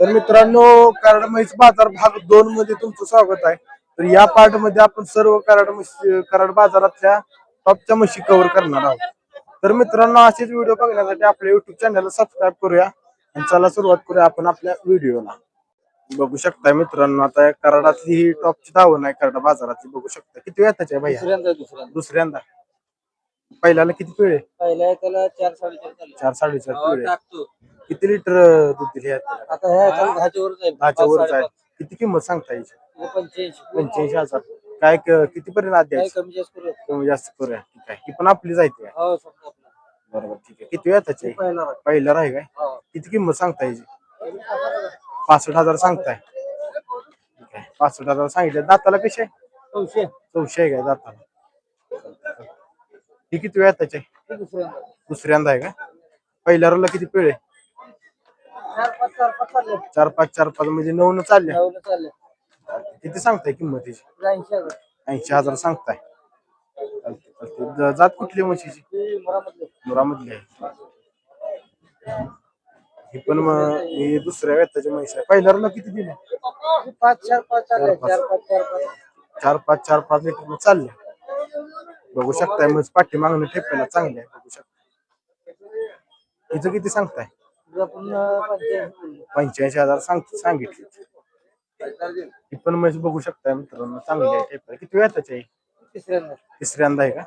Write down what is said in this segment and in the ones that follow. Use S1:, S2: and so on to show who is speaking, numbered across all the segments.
S1: तर मित्रांनो कराड म्हैस बाजार भाग दोन मध्ये तुमचं स्वागत आहे. तर या पार्टमध्ये आपण सर्व कराड म्हशी कराड बाजारातल्या टॉपच्या म्हशी कव्हर करणार आहोत. तर मित्रांनो असेच व्हिडिओ बघण्यासाठी आपल्या युट्यूब चॅनलला सबस्क्राईब करूया आणि चला सुरुवात करूया आपण आपल्या व्हिडिओला बघू शकता मित्रांनो आता या कराडातली ही टॉपची धावण आहे कराड बाजारातली. बघू शकता किती वेळ त्याच्या भैया?
S2: दुसऱ्यांदा दुसऱ्यांदा.
S1: दुसऱ्यांदा. पहिल्याला किती पिळे?
S2: पहिल्या त्याला चार साडेचार
S1: चार साडेचार
S2: हो,
S1: पिळे
S2: टाकतो.
S1: किती लिटर दूध दिले
S2: आता ह्या आहे.
S1: दहाच्या वरच आहे. किती किंमत सांगता
S2: हे पंच्याऐंशी.
S1: पंच्याऐंशी हजार. काय किती पर्यंत आत
S2: काय
S1: द्यायची?
S2: कमी जास्त करू
S1: कमी जास्त करूया ठीक आहे. ही पण आपली जायची आहे
S2: हो समजा आपलं.
S1: बरोबर ठीक आहे. किती वेळ त्याची
S2: पहिला राग.
S1: पहिलं राही काय?
S2: हो.
S1: किती किंमत सांगता याची? पासष्ट हजार सांगताय. ठीक आहे. पासष्ट हजार सांगितलं. दाताला कसे
S2: चौशे.
S1: चौशे आहे काय दाताला? ही किती वेळ त्याचे
S2: हे दुसऱ्यांदा.
S1: दुसऱ्यांदा आहे का? पहिल्या रोला किती पिळे?
S2: चार पाच चार पाच चालले.
S1: चार पाच चार पाच म्हणजे नऊ न चालले.
S2: नऊला चालले.
S1: किती सांगताय किंमत त्याची
S2: ऐंशी हजार.
S1: ऐंशी हजार सांगताय. चालतंय, चालतंय. ज- जात कुठली म्हशीची
S2: हे मुरामधले.
S1: मुरामधली आहे. ही पण मग ही दुसऱ्या व्यताची म्हैस आहे. पहिल्या रोला किती दिले?
S2: पाच चार पाच चालले.
S1: चार,
S2: चार पाच चार पाच
S1: चार पाच चार पाच लिटर चालले. बघू शकताय मग पाठी मागणं ठेपायला चांगले आहे. बघू शकता हिचं किती सांगताय?
S2: पंच्याऐंशी
S1: हजार सांग सांगितले ही पण म्हैस बघू शकताय मित्रांनो चांगली आहे ठेपायला किती वेळाची आहे
S2: तिसऱ्यांदा
S1: तिसऱ्यांदा आहे का?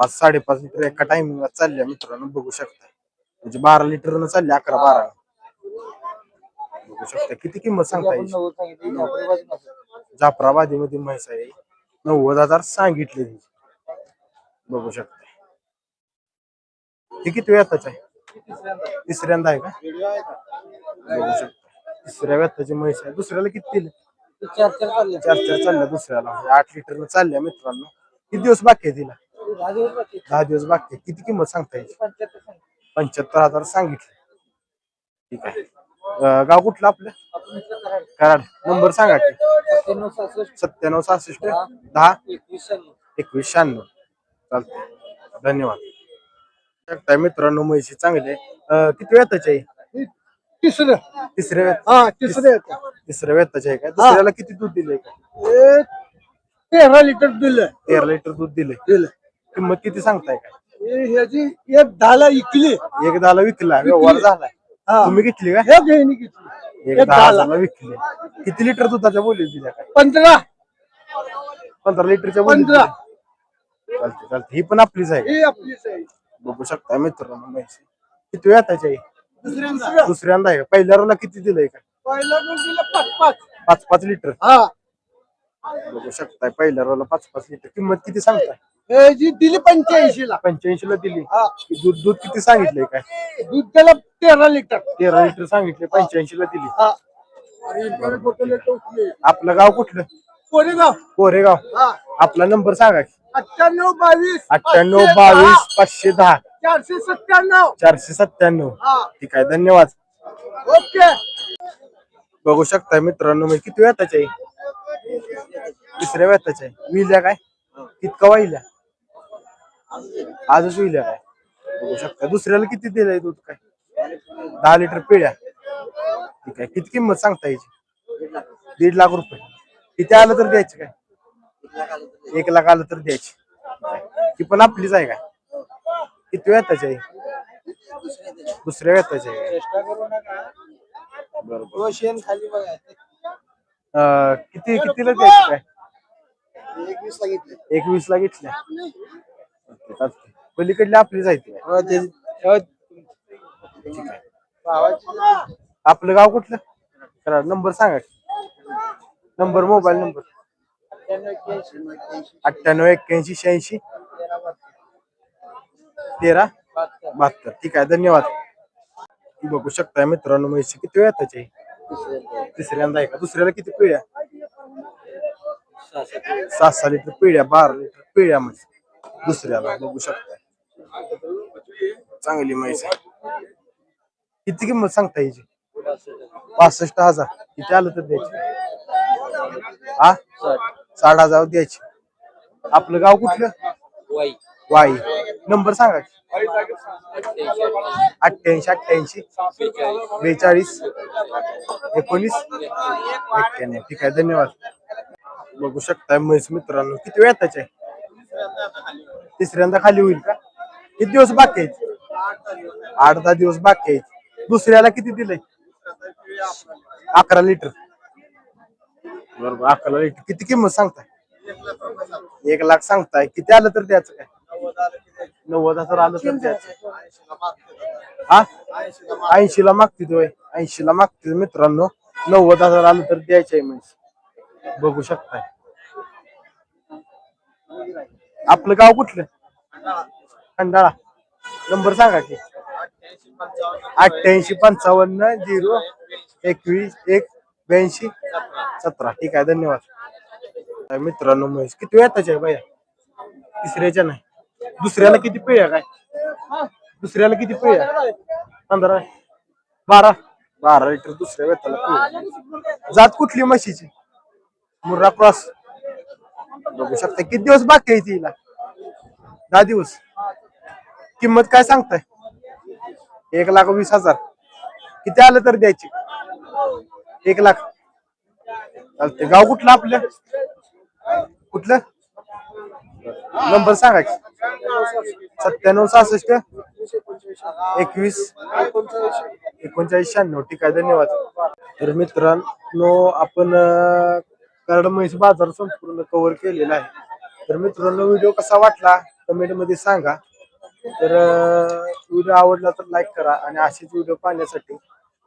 S2: पाच साडेपाच एका
S1: लिटर एका टायमिंगला चालल्या मित्रांनो बघू शकता म्हणजे बारा लिटर न चालले अकरा बारा. बघू शकता किती किंमत सांगता जाफराबादी मध्ये म्हैस आहे. नव्वद हजार सांगितले बघू शकता हे किती वेळाच आहे?
S2: तिसऱ्यांदा
S1: आहे का? बघू शकता तिसऱ्या व्यताची म्हैस आहे. दुसऱ्याला किती दिले?
S2: चार चार चालले
S1: चार चार चालल्या दुसऱ्याला. म्हणजे आठ लिटर चालल्या मित्रांनो. किती दिवस बाकी आहे तिला?
S2: दहा दिवस बाकी
S1: आहे. किती किंमत सांगता येईल?
S2: पंच्याहत्तर
S1: हजार सांगितले. ठीक आहे. गाव कुठलं आपलं?
S2: कराड.
S1: नंबर सांगा की.
S2: सत्त्याण्णव सहासष्ट
S1: दहा
S2: एकवीस शहाण्णव.
S1: चालतंय. धन्यवाद. शकताय मित्रांनो म्हैशी चांगले अं, किती वेताचे आहे?
S2: तिसरं.
S1: तिसऱ्या वेत
S2: हा तिसरं येतं.
S1: तिसऱ्या वेताचे आहे का? दुसऱ्याला किती दूध दिले
S2: हे तेरा लिटर दिलं
S1: तेरा लिटर दूध दिले
S2: दिलं
S1: किंमत किती सांगताय का?
S2: हे ह्याची एक दहाला इकली
S1: एक दहाला विकला. व्यवहार झालाय.
S2: हा.
S1: तुम्ही घेतली का?
S2: हे घेतली.
S1: एक
S2: एक
S1: दहा
S2: दहाला
S1: हजारला विकली. किती लिटर दुधाच्या बोली दिल्या काय?
S2: पंधरा.
S1: पंधरा लिटरच्या बोली
S2: पंधरा.
S1: चालते चालते ही पण आपलीच आहे
S2: ही आपलीच आहे.
S1: बघू शकता मित्रांनो म्हैसी किती वेताची आहे
S2: दुसऱ्यांदा
S1: दुसऱ्यांदा आहे. पहिल्या रोला किती दिलंय का?
S2: पहिला रोज दिला पाच पाच.
S1: पाच पाच लिटर
S2: हा.
S1: बघू शकताय पहिल्या रोला पाच पाच लिटर किंमत किती सांगताय?
S2: हे जी दिली पंच्याऐंशी ला.
S1: पंच्याऐंशी ला दिली.
S2: हा.
S1: दूध दूध किती सांगितलंय काय?
S2: दूध त्याला तेरा लिटर
S1: तेरा लिटर सांगितले पंच्याऐंशी ला दिली.
S2: हा.
S1: आपलं गाव कुठलं?
S2: कोरेगाव.
S1: कोरेगाव.
S2: हा.
S1: आपला नंबर सांगा की.
S2: अठ्ठ्याण्णव बावीस
S1: अठ्ठ्याण्णव
S2: पाचशे
S1: बावीस पाचशे दहा.
S2: चारशे सत्त्याण्णव.
S1: चारशे सत्त्याण्णव.
S2: हा.
S1: ठीक आहे धन्यवाद.
S2: ओके.
S1: बघू शकताय मित्रांनो मी किती वेताचे आहे? तिसऱ्या वेताचे आहे. विल्या काय? कितका वाहिल्या. आजच विल्या काय? बघू शकता दुसऱ्याला किती दिलंय दूध काय? दहा लिटर पिळ्या. ठीक आहे किती किंमत सांगता याची? दीड लाख रुपये. किती आलं तर द्यायचे काय? एक लाख आलं तर द्यायची. ती पण आपलीच आहे काय किती वेताची आहे? दुसऱ्या वेताची आहे. बरोबर. किती कितीला द्यायची काय?
S2: एकवीस सांगितले
S1: एकवीस ला घेतल्या. पलीकडली आपलीच आहे ती. ठीक आहे. आपलं गाव कुठलं? नंबर सांगा नंबर मोबाईल नंबर. अठ्ठ्याण्णव एक्क्याऐंशी शहाऐंशी. तेरा? बहात्तर. ठीक आहे धन्यवाद. बघू शकताय मित्रांनो म्हैशी किती वेळ त्याची? तिसऱ्यांदा आहे का? दुसऱ्याला किती पिढ्या? सहा सहा लिटर पिढ्या बारा लिटर पिढ्या म्हैस दुसऱ्याला बघू शकताय. चांगली म्हैस आहे. किती किंमत सांगता याची पासष्ट हजार. किती आलं तर द्यायची? हा साठ हजार द्यायची. आपलं गाव कुठलं?
S2: वाई.
S1: वाई. नंबर सांगा. अठ्ठ्याऐंशी अठ्ठ्याऐंशी. बेचाळीस. एकोणीस. एक्क्याण्णव ठीक आहे धन्यवाद. बघू शकताय म्हैस मित्रांनो किती वेळ त्याचे तिसऱ्यांदा खाली होईल का? किती दिवस बाकी आहेत? आठ दहा दिवस बाकी आहेत. दुसऱ्याला किती दिलंय? अकरा लिटर. बरोबर. अकरा एक किती किंमत सांगताय? एक लाख सांगताय. किती आलं तर द्यायचं काय? नव्वद हजार आलं तर द्यायचं हा? ऐंशी ला मागते तो ऐंशी ला मागते मित्रांनो. नव्वद हजार आलं तर द्यायचं आहे म्हणजे बघू शकताय. आपलं गाव कुठलं? खंडाळा. नंबर सांगा की. अठ्ठ्याऐंशी पंचावन्न झिरो एकवीस एक ब्याऐंशी? सतरा. ठीक आहे धन्यवाद. काय मित्रांनो महेश किती वेळ आहे बाया? तिसऱ्याच्या नाही. दुसऱ्याला किती पिळ्या काय? दुसऱ्याला किती पिळ्या पंधरा. बारा. बारा लिटर दुसऱ्या वेताला पिळ्या जात कुठली म्हशीची? मुर्रा क्रॉस. बघू शकता. किती दिवस बाकी आहे तिला दहा दिवस. किंमत काय सांगताय? एक लाख वीस हजार. किती आलं तर द्यायची? एक लाख. चालते गाव कुठलं आपलं? कुठलं? नंबर सांगा की. सत्त्याण्णव सहासष्ट एकवीस एकोणचाळीस शहाण्णव. ठीक आहे धन्यवाद. तर मित्रांनो आपण अं, कराड म्हैस बाजार संपूर्ण कव्हर केलेला आहे. तर मित्रांनो व्हिडिओ कसा वाटला कमेंटमध्ये सांगा. तर व्हिडिओ आवडला तर लाईक करा आणि असेच व्हिडिओ पाहण्यासाठी